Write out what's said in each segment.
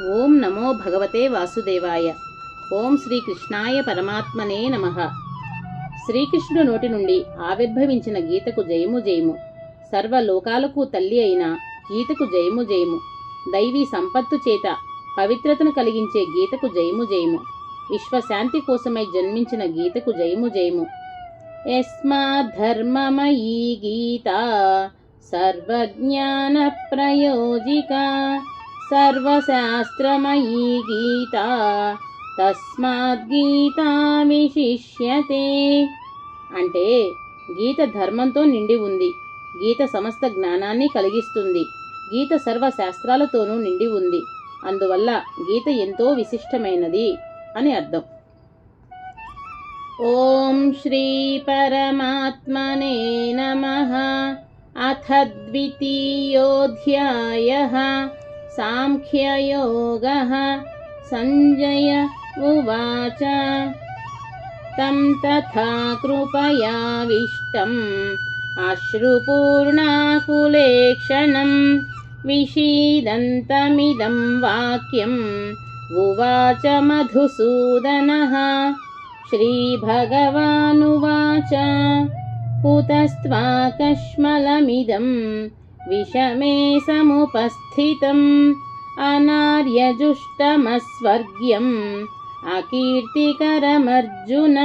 ఓం నమో భగవతే వాసుదేవాయ. ఓం శ్రీకృష్ణాయ పరమాత్మనే నమ. శ్రీకృష్ణుడు నోటి నుండి ఆవిర్భవించిన గీతకు జయము జయము. సర్వలోకాలకు తల్లి అయిన గీతకు జయము జయము. దైవీ సంపత్తు చేత పవిత్రతను కలిగించే గీతకు జయము జయము. విశ్వశాంతి కోసమై జన్మించిన గీతకు జయము జయము. యస్మాద్ధర్మమయీ గీత సర్వజ్ఞాన ప్రయోజిక సర్వశాస్త్రమయీ గీత తస్మాద్గీతా విశిష్యతే అంటే గీత ధర్మంతో నిండి ఉంది. గీత సమస్త జ్ఞానాన్ని కలిగిస్తుంది. గీత సర్వ శాస్త్రాలతోనూ నిండి ఉంది. అందువల్ల గీత ఎంతో విశిష్టమైనది అని అర్థం. ఓం శ్రీ పరమాత్మనే నమ. అథ ద్వితీయోధ్యాయ साङ्ख्ययोगः सञ्जय उवाच। तं तथा कृपयाविष्टम् अश्रुपूर्णाकुलेक्षणं विषीदन्तमिदं वाक्यम् उवाच मधुसूदनः। श्रीभगवानुवाच। कुतस्त्वाकश्मलमिदम् विषमे समुपस्थितम् अनार्यजुष्टमस्वर्ग्यम् अकीर्तिकरमर्जुन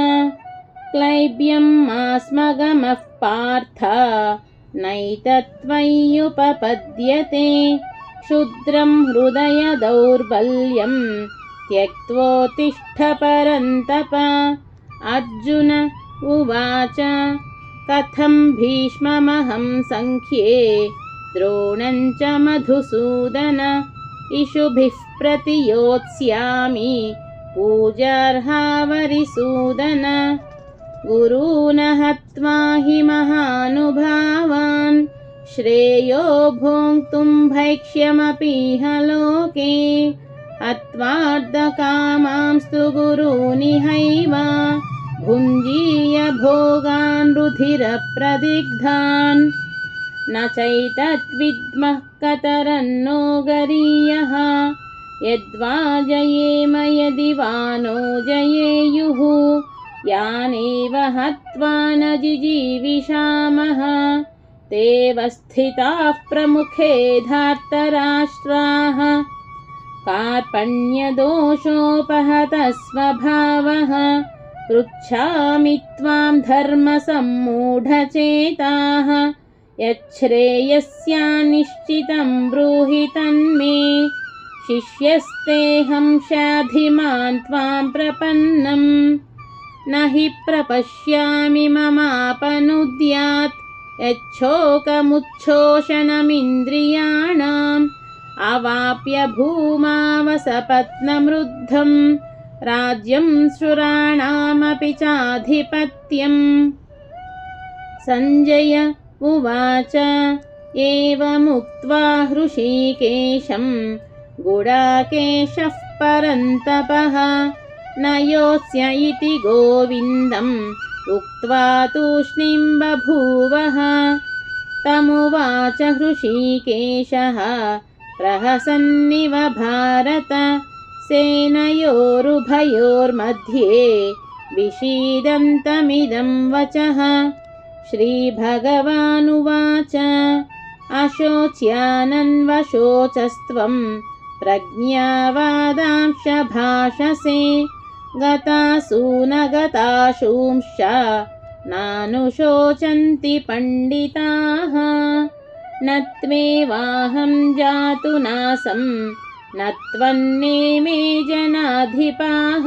क्लैब्यं मास्मगमः पार्थ नैतत्त्वय्युपपद्यते क्षुद्रं हृदयदौर्बल्यम् त्यक्त्वोत्तिष्ठ परन्तप अर्जुन उवाच कथं भीष्ममहं सङ्ख्ये द्रोणं च मधुसूदन इषुभिः प्रतियोत्स्यामि। पूजार्हावरिसूदन गुरून् हत्वा हि महानुभावान्। श्रेयो भोक्तुं भैक्ष्यमपीह लोके हत्वार्धकामांस्तु गुरूनिहैव। भुञ्जीय भोगान् रुधिरप्रदिग्धान् न चैतद्विद्मः कतरन्नो गरीयः। यद्वा जयेम यदि वा नो जयेयुः यानेव हत्वा न जिजीविषामः। तेव स्थिताः प्रमुखे धार्तराष्ट्राः। कार्पण्यदोषोपहतः स्वभावः पृच्छामि त्वां धर्मसम्मूढचेताः यच्छ्रेयस्यानिश्चितं ब्रूहि तन्मे। शिष्यस्तेऽहं शाधिमान् त्वां प्रपन्नं। न हि प्रपश्यामि ममापनुद्यात्। यच्छोकमुच्छोषणमिन्द्रियाणाम्। अवाप्य भूमावसपत्नमृद्धं। राज्यं सुराणामपि चाधिपत्यम्। सञ्जय उवाच। एवमुक्त्वा हृषीकेशं गुडाकेशः परन्तपः न योत्स्य इति गोविन्दम् उक्त्वा तूष्णीं बभूवः तमुवाच हृषीकेशः प्रहसन्निव भारत सेनयोरुभयोर्मध्ये विषीदन्तमिदं वचः श्रीभगवानुवाच। अशोच्यानन्वशोचस्त्वं प्रज्ञावादांश भाषसे गतासु न गताशूंश्च नानुशोचन्ति पण्डिताः। न त्वेवाहं जातु नासं न त्वन्नेमे जनाधिपाः।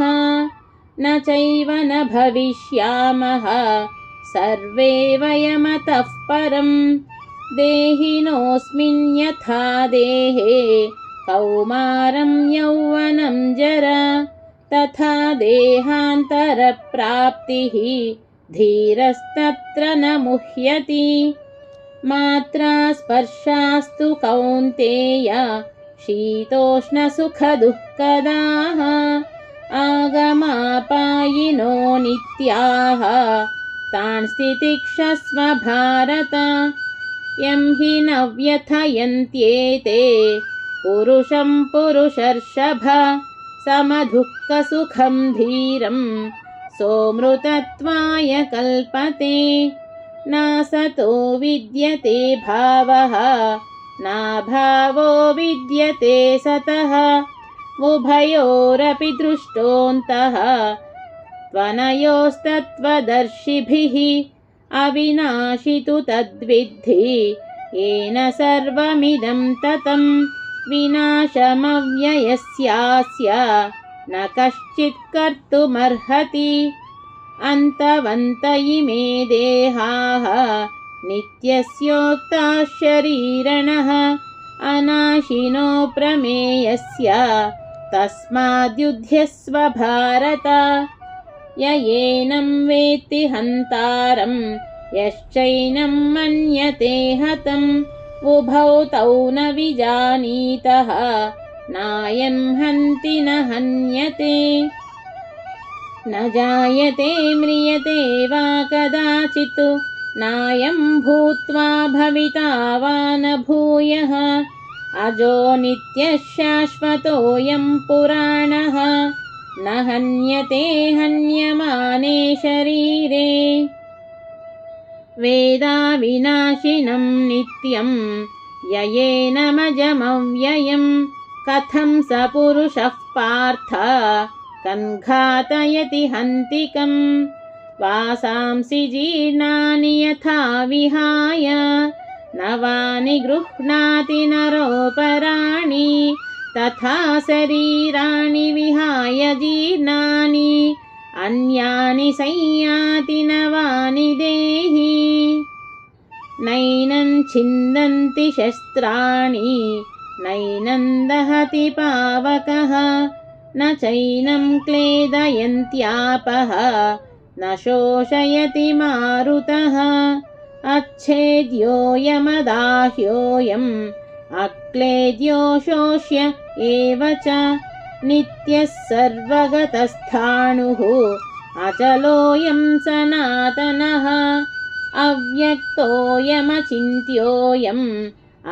न चैव न भविष्यामः सर्वे वयमतः परं। देहिनोऽस्मिन् यथा देहे कौमारं यौवनं जरा। तथा देहान्तरप्राप्तिः धीरस्तत्र न मुह्यति। मात्रा स्पर्शास्तु कौन्तेय शीतोष्णसुखदुःखदाः। आगमापायिनो नित्याः तान् स्थितिक्षस्व भारत यं हि न व्यथयन्त्येते पुरुषं पुरुषर्षभ। समदुःखसुखं धीरम् सोऽमृतत्वाय कल्पते। नासतो विद्यते भावः। नाभावो विद्यते सतः। उभयोरपि दृष्टोऽन्तः त्वनयोस्तत्त्वदर्शिभिः अविनाशि तु तद्विद्धि। येन सर्वमिदं ततं विनाशमव्ययस्यास्य। न कश्चित् कर्तुमर्हति। अन्तवन्त इमे देहाः। नित्यस्योक्ताः शरीरणः। अनाशिनो प्रमेयस्य। तस्माद्युध्यस्व भारत य एनं वेत्ति हन्तारं यश्चैनं मन्यते हतम्। उभौ तौ न विजानीतः नायं हन्ति न हन्यते। न जायते म्रियते वा कदाचित् नायं भूत्वा भविता वा न भूयः अजो नित्यः शाश्वतोऽयं पुराणः न हन्यते हन्यमाने शरीरे। वेदाविनाशिनं नित्यं ययेनमजमव्ययं कथं स पुरुषः पार्थ? कन्घातयति हन्तिकम् वासांसि जीर्णानि यथा विहाय। नवानि गृह्णाति नरोपराणि तथा शरीराणि विहाय जीर्णानि अन्यानि संयाति नवानि देहि। नैनं छिन्दन्ति शस्त्राणि नैनं दहति पावकः न चैनं क्लेदयन्त्यापः न शोषयति मारुतः। अच्छेद्योऽयमदाह्योऽयम् अक्लेद्यो शोष्य एव च नित्यः सर्वगतस्थाणुः अचलोऽयं सनातनः अव्यक्तोऽयमचिन्त्योऽयम्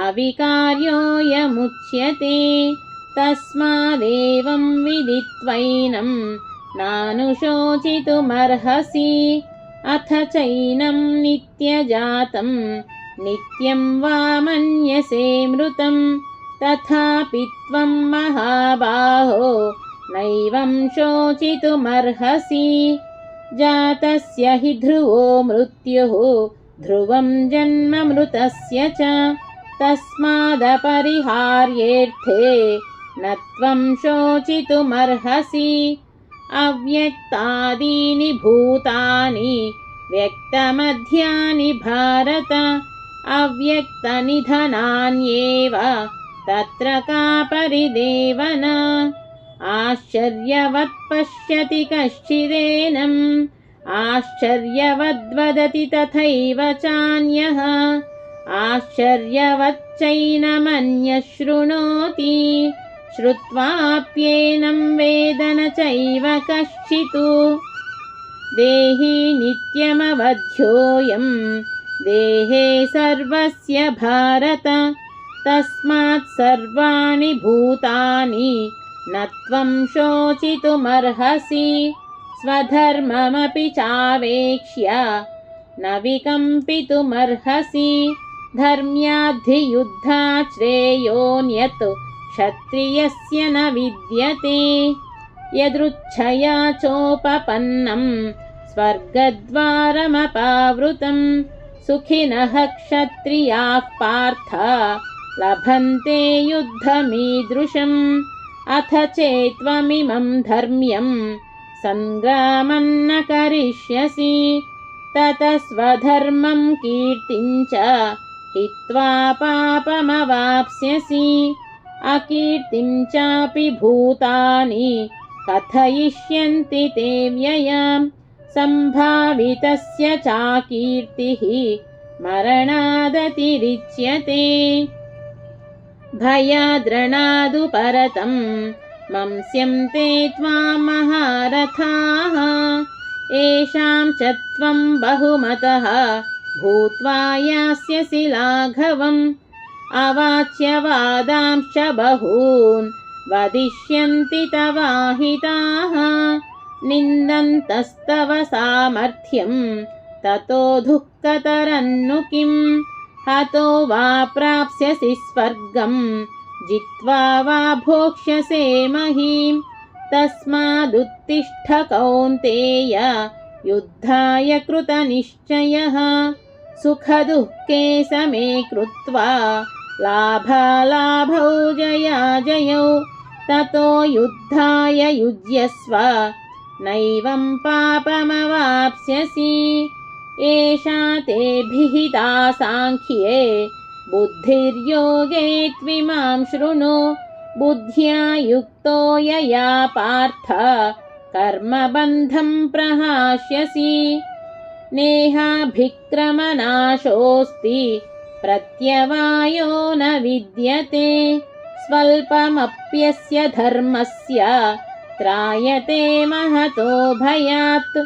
अविकार्योऽयमुच्यते तस्मादेवं विदित्वैनं नानुशोचितुमर्हसि अथ चैनं नित्यजातं नित्यं वा मन्यसे मृतं तथापि त्वं महाबाहो नैवं शोचितुमर्हसि। जातस्य हि ध्रुवो मृत्युः ध्रुवं जन्ममृतस्य च तस्मादपरिहार्येऽर्थे न त्वं शोचितुमर्हसि। अव्यक्तादीनि भूतानि व्यक्तमध्यानि भारत अव्यक्तनिधनान्येव तत्र का परिदेवना? आश्चर्यवत् पश्यति कश्चिदेनम् आश्चर्यवद्वदति तथैव चान्यः आश्चर्यवच्चैनमन्यः शृणोति श्रुत्वाप्येनं वेद न चैव कश्चित्। देहि नित्यमवध्योऽयं देहे सर्वस्य भारत तस्मात् सर्वाणि भूतानि न त्वं शोचितुमर्हसि। स्वधर्ममपि चावेक्ष्य न विकम्पितुमर्हसि। धर्म्याद्धियुद्धात् श्रेयोऽन्यत् क्षत्रियस्य न विद्यते। यदृच्छया चोपपन्नं स्वर्गद्वारमपावृतं सुखिनः क्षत्रियाः पार्थ। लभन्ते युद्धमीदृशम्। अथ चेत्त्वमिमं धर्म्यं सङ्ग्रामन्न करिष्यसि। ततः स्वधर्मं कीर्तिं च हित्वा पापमवाप्स्यसि। अकीर्तिं चापि भूतानि। कथयिष्यन्ति ते व्ययां सम्भावितस्य चाकीर्तिः मरणादतिरिच्यते। भयाद्रणादुपरतं मंस्यन्ते त्वां महारथाः। येषां च त्वं बहुमतः भूत्वा यास्यसि लाघवम् अवाच्यवादांश्च बहून् वदिष्यन्ति तवाहिताः निन्दन्तस्तव सामर्थ्यं। ततो दुःखतरन्नु किम् हतो वा प्राप्स्यसि स्वर्गम् जित्वा वा भोक्ष्यसे महीम् तस्मादुत्तिष्ठ कौन्तेय युद्धाय कृतनिश्चयः। सुखदुःखे समे कृत्वा लाभालाभौ जया जयौ ततो युद्धाय युज्यस्व नैवं पापमवाप्स्यसि। एषा ते भिहिता साङ्ख्ये बुद्धिर्योगे त्विमां शृणु। बुद्ध्या युक्तो यया पार्थ कर्मबन्धं प्रहास्यसि। नेहाभिक्रमनाशोऽस्ति प्रत्यवायो न विद्यते। स्वल्पमप्यस्य धर्मस्य त्रायते महतो भयात्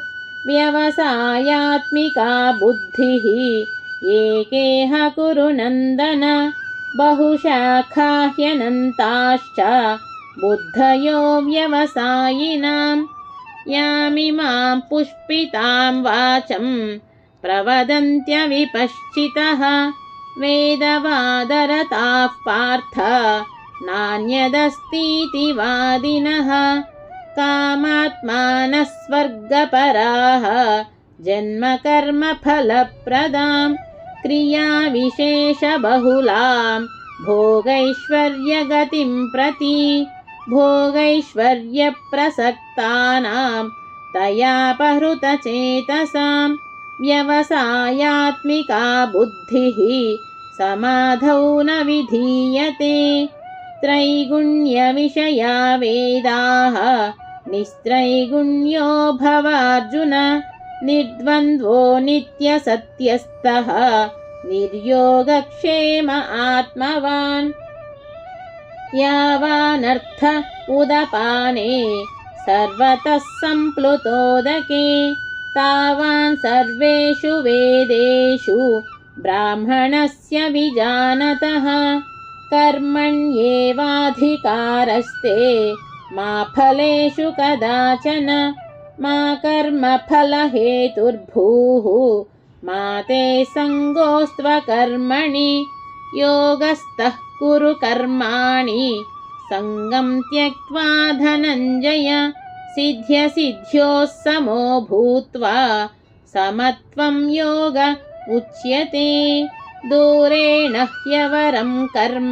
व्यवसायात्मिका बुद्धिः एकेह कुरु नन्दन बहुशाखाह्यनन्ताश्च बुद्धयो व्यवसायिनां यामिमां पुष्पितां वाचं प्रवदन्त्यविपश्चितः वेदवादरताः पार्थ नान्यदस्तीति वादिनः कामात्मानः स्वर्गपराः जन्मकर्मफलप्रदां क्रियाविशेषबहुलां भोगैश्वर्यगतिं प्रति भोगैश्वर्यप्रसक्तानां तयापहृतचेतसां व्यवसायात्मिका बुद्धिः समाधौ न विधीयते त्रैगुण्यविषया वेदाः निस्त्रैगुण्यो भवार्जुन निर्द्वन्द्वो नित्यसत्यस्तः निर्योगक्षेम आत्मवान्। यावानर्थ उदपाने सर्वतः सम्प्लुतोदके तावान् सर्वेषु वेदेषु ब्राह्मणस्य विजानतः कर्मण्येवाधिकारस्ते मा फलेषु कदाचन मा कर्मफलहेतुर्भूः मा ते सङ्गोस्त्वकर्मणि योगस्थः कुरु कर्माणि सङ्गं त्यक्त्वा धनञ्जय सिद्ध्यसिद्ध्योः समो भूत्वा समत्वं योग उच्यते। दूरेण ह्यवरं कर्म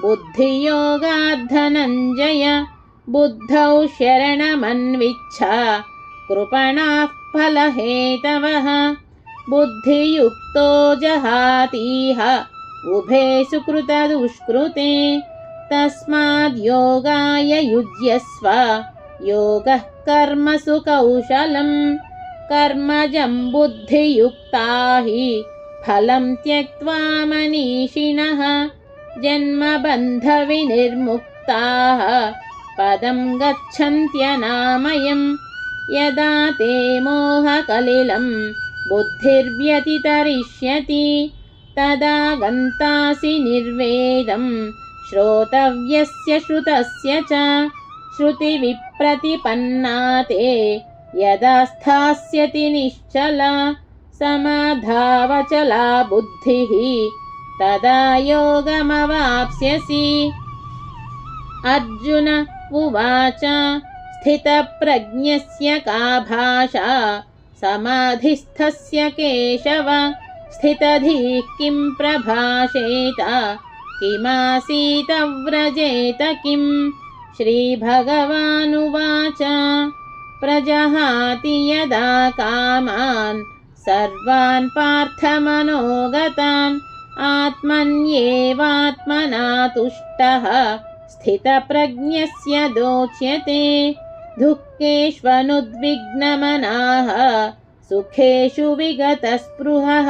बुद्धियोगाद्धनञ्जय बुद्धौ शरणमन्विच्छ। कृपणाः फलहेतवः। बुद्धियुक्तो जहातीह। उभे सुकृतदुष्कृते। तस्माद्योगाय युज्यस्व। योगः कर्मसु कौशलम् कर्मजं बुद्धियुक्ता हि। फलं त्यक्त्वा मनीषिणः। जन्मबन्धविनिर्मुक्ताः। पदं गच्छन्त्यनामयम्। यदा ते मोहकलिलं बुद्धिर्व्यतितरिष्यति तदा गन्तासि निर्वेदं श्रोतव्यस्य श्रुतस्य च श्रुतिविप्रतिपन्ना ते यदा स्थास्यति निश्चला समाधावचला बुद्धिः। तदा योगमवाप्स्यसि। अर्जुन उवाच। स्थितप्रज्ञस्य का भाषा? समाधिस्थस्य केशव? स्थितधिः किं प्रभाषेत? किमासीत व्रजेत किम्? श्रीभगवानुवाच। प्रजहाति यदा कामान्, सर्वान् पार्थमनोगतान्, आत्मन्येवात्मना तुष्टः। स्थितप्रज्ञस्य दोच्यते। दुःखेष्वनुद्विग्नमनाः सुखेषु विगतस्पृहः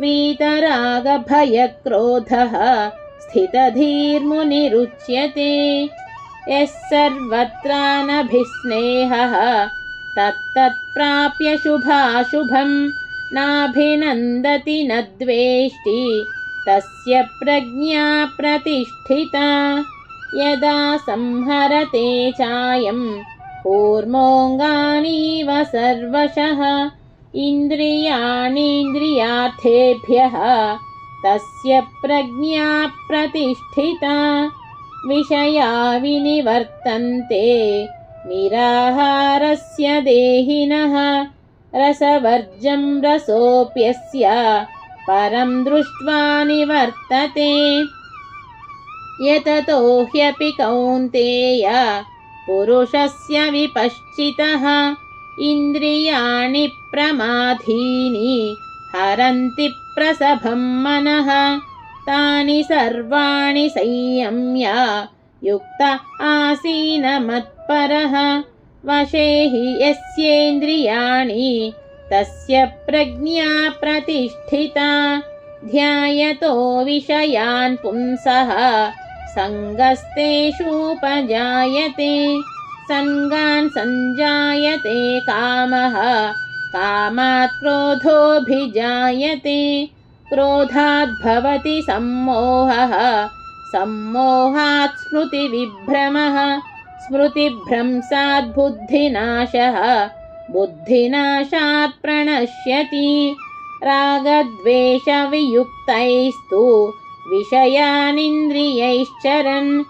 वीतरागभयक्रोधः स्थितधीर्मुनिरुच्यते। यः सर्वत्रानभिस्नेहः तत्तत्प्राप्य शुभाशुभं नाभिनन्दति न द्वेष्टि तस्य प्रज्ञा प्रतिष्ठिता यदा संहरते चायं कूर्मोऽङ्गानीव सर्वशः इन्द्रियाणीन्द्रियार्थेभ्यः तस्य प्रज्ञा प्रतिष्ठिता विषया विनिवर्तन्ते निराहारस्य देहिनः रसवर्जं रसोऽप्यस्य परं दृष्ट्वा निवर्तते यततो ह्यपि कौन्तेय पुरुषस्य विपश्चितः इन्द्रियाणि प्रमाधीनि हरन्ति प्रसभं मनः। तानि सर्वाणि संयम्य युक्त आसीनमत्परः वशे हि यस्येन्द्रियाणि तस्य प्रज्ञा प्रतिष्ठिता। ध्यायतो विषयान् पुंसः सङ्गस्तेषूपजायते सङ्गान् सञ्जायते कामः कामात् क्रोधोऽभिजायते क्रोधाद्भवति सम्मोहः सम्मोहात् स्मृतिविभ्रमः स्मृतिभ्रंशात् बुद्धिनाशः बुद्धिनाशात् प्रणश्यति रागद्वेषवियुक्तैस्तु विषयानिन्द्रियैश्चरन्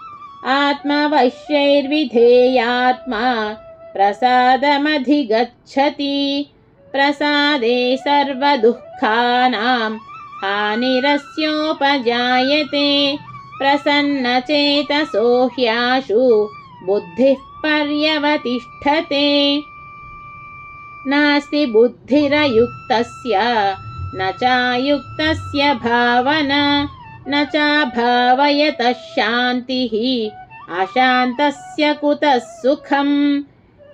आत्मवश्यैर्विधेयात्मा प्रसादमधिगच्छति। प्रसादे सर्वदुःखानां हानिरस्योपजायते। प्रसन्नचेतसो ह्याशु बुद्धिः पर्यवतिष्ठते। नास्ति बुद्धिरयुक्तस्य न चायुक्तस्य भावना न चाभावयतः शान्तिः अशान्तस्य कुतः सुखम्?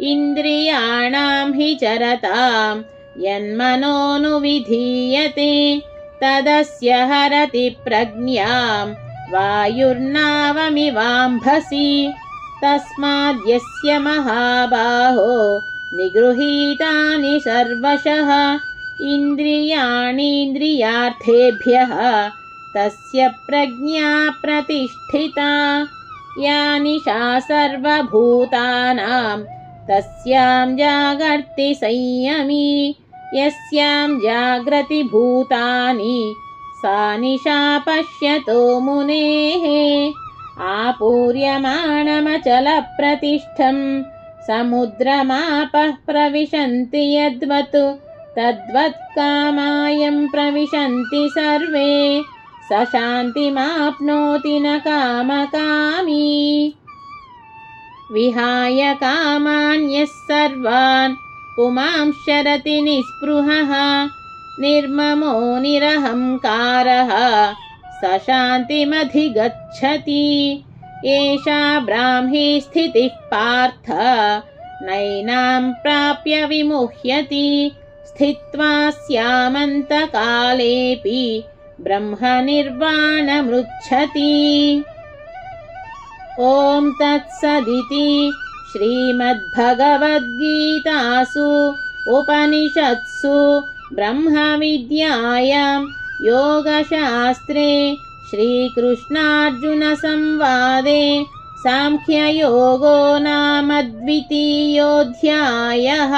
इन्द्रियाणां हि चरतां यन्मनोनुविधीयते तदस्य हरति प्रज्ञां वायुर्नावमिवाम्भसि। तस्माद्यस्य महाबाहो निगृहीतानि सर्वशः इन्द्रियाणीन्द्रियार्थेभ्यः तस्य प्रज्ञा प्रतिष्ठिता। या निशा सर्वभूतानां। तस्यां जागर्ति संयमी। यस्यां जाग्रति भूतानि। सा निशा पश्यतो मुनेः। आपूर्यमाणमचलप्रतिष्ठं समुद्रमापः प्रविशन्ति यद्वत्। तद्वत् कामायं प्रविशन्ति सर्वे स शान्तिमाप्नोति न कामकामी। विहाय कामान्यः सर्वान् पुमांशरति निःस्पृहः। निर्ममो निरहङ्कारः स शान्तिमधिगच्छति एषा ब्राह्मी स्थितिः पार्थ नैनां प्राप्य विमुह्यति। स्थित्वा स्यामन्तकालेऽपि ब्रह्म ब्रह्मनिर्वाणमृच्छति ॐ तत्सदिति श्रीमद्भगवद्गीतासु उपनिषत्सु ब्रह्मविद्यायां योगशास्त्रे श्रीकृष्णार्जुनसंवादे साङ्ख्ययोगो नाम द्वितीयोऽध्यायः।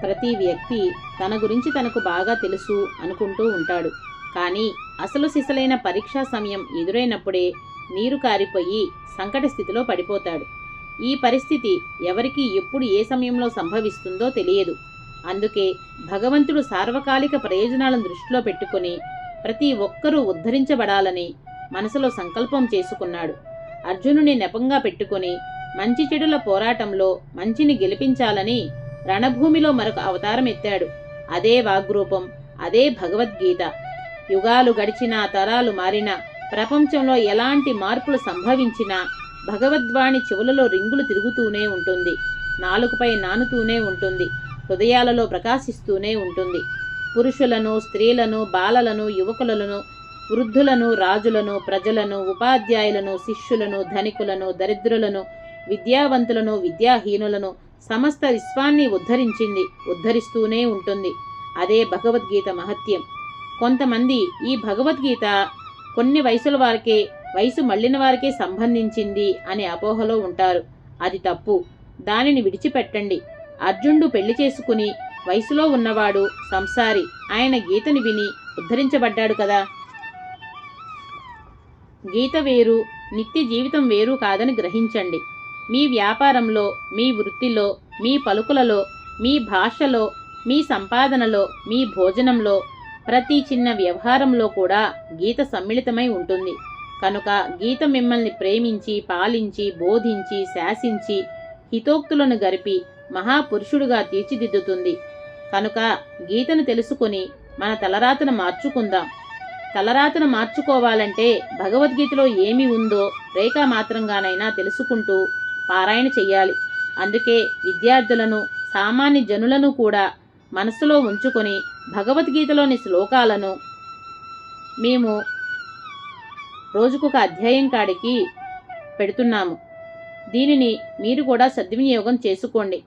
प्रति व्यक्ति తన గురించి తనకు బాగా తెలుసు అనుకుంటూ ఉంటాడు. కానీ అసలు సిసలైన పరీక్షా సమయం ఎదురైనప్పుడే నీరు కారిపోయి సంకట స్థితిలో పడిపోతాడు. ఈ పరిస్థితి ఎవరికి ఎప్పుడు ఏ సమయంలో సంభవిస్తుందో తెలియదు. అందుకే భగవంతుడు సార్వకాలిక ప్రయోజనాలను దృష్టిలో పెట్టుకుని ప్రతి ఒక్కరూ ఉద్ధరించబడాలని మనసులో సంకల్పం చేసుకున్నాడు. అర్జునుని నెపంగా పెట్టుకుని మంచి చెడుల పోరాటంలో మంచిని గెలిపించాలని రణభూమిలో మరొక అవతారం ఎత్తాడు. అదే వాగ్రూపం అదే భగవద్గీత. యుగాలు గడిచినా తరాలు మారినా ప్రపంచంలో ఎలాంటి మార్పులు సంభవించినా భగవద్వాణి చెవులలో రింగులు తిరుగుతూనే ఉంటుంది నాలుకపై నానుతూనే ఉంటుంది హృదయాలలో ప్రకాశిస్తూనే ఉంటుంది. పురుషులను స్త్రీలను బాలలను యువకులను వృద్ధులను రాజులను ప్రజలను ఉపాధ్యాయులను శిష్యులను ధనికులను దరిద్రులను విద్యావంతులను విద్యాహీనులను సమస్త విశ్వాన్ని ఉద్ధరించింది ఉద్ధరిస్తూనే ఉంటుంది. అదే భగవద్గీత మహత్యం. కొంతమంది ఈ భగవద్గీత కొన్ని వయసుల వారికే వయసు మళ్ళిన వారికే సంబంధించింది అనే అపోహలో ఉంటారు. అది తప్పు. దానిని విడిచిపెట్టండి. అర్జునుడు పెళ్ళి చేసుకుని వయసులో ఉన్నవాడు సంసారి. ఆయన గీతని విని ఉద్ధరించబడ్డాడు కదా. గీత వేరు నిత్య జీవితం వేరు కాదని గ్రహించండి. మీ వ్యాపారంలో మీ వృత్తిలో మీ పలుకులలో మీ భాషలో మీ సంపాదనలో మీ భోజనంలో ప్రతి చిన్న వ్యవహారంలో కూడా గీత సమ్మిళితమై ఉంటుంది. కనుక గీత మిమ్మల్ని ప్రేమించి పాలించి బోధించి శాసించి హితోక్తులను గరిపి మహాపురుషుడుగా తీర్చిదిద్దుతుంది. కనుక గీతను తెలుసుకొని మన తలరాతను మార్చుకుందాం. తలరాతను మార్చుకోవాలంటే భగవద్గీతలో ఏమి ఉందో రేఖామాత్రంగానైనా తెలుసుకుంటూ పారాయణ చెయ్యాలి. అందుకే విద్యార్థులను సామాన్య జనులను కూడా మనసులో ఉంచుకొని భగవద్గీతలోని శ్లోకాలను మేము రోజుకొక అధ్యాయం కాడికి పెడుతున్నాము. దీనిని మీరు కూడా సద్వినియోగం చేసుకోండి.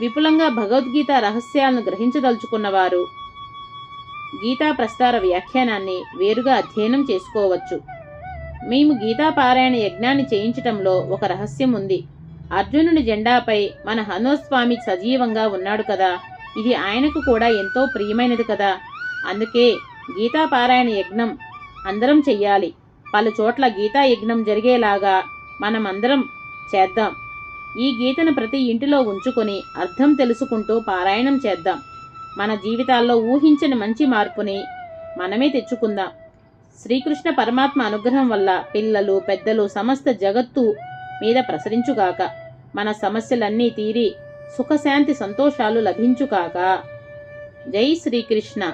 విపులంగా భగవద్గీత రహస్యాలను గ్రహించదలుచుకున్నవారు గీతా ప్రస్తార వ్యాఖ్యానాన్ని వేరుగా అధ్యయనం చేసుకోవచ్చు. మేము గీతాపారాయణ యజ్ఞాన్ని చేయించటంలో ఒక రహస్యం ఉంది. అర్జునుని జెండాపై మన హనుస్వామి సజీవంగా ఉన్నాడు కదా. ఇది ఆయనకు కూడా ఎంతో ప్రియమైనది కదా. అందుకే గీతా పారాయణ యజ్ఞం అందరం చెయ్యాలి. పలు చోట్ల గీతా యజ్ఞం జరిగేలాగా మనమందరం చేద్దాం. ఈ గీతను ప్రతి ఇంటిలో ఉంచుకొని అర్థం తెలుసుకుంటూ పారాయణం చేద్దాం. మన జీవితాల్లో ఊహించని మంచి మార్పుని మనమే తెచ్చుకుందాం. శ్రీకృష్ణ పరమాత్మ అనుగ్రహం వల్ల పిల్లలు పెద్దలు సమస్త జగత్తు మీద ప్రసరించుగాక. మన సమస్యలన్నీ తీరి సుఖశాంతి సంతోషాలు లభించుగాక. జై శ్రీకృష్ణ.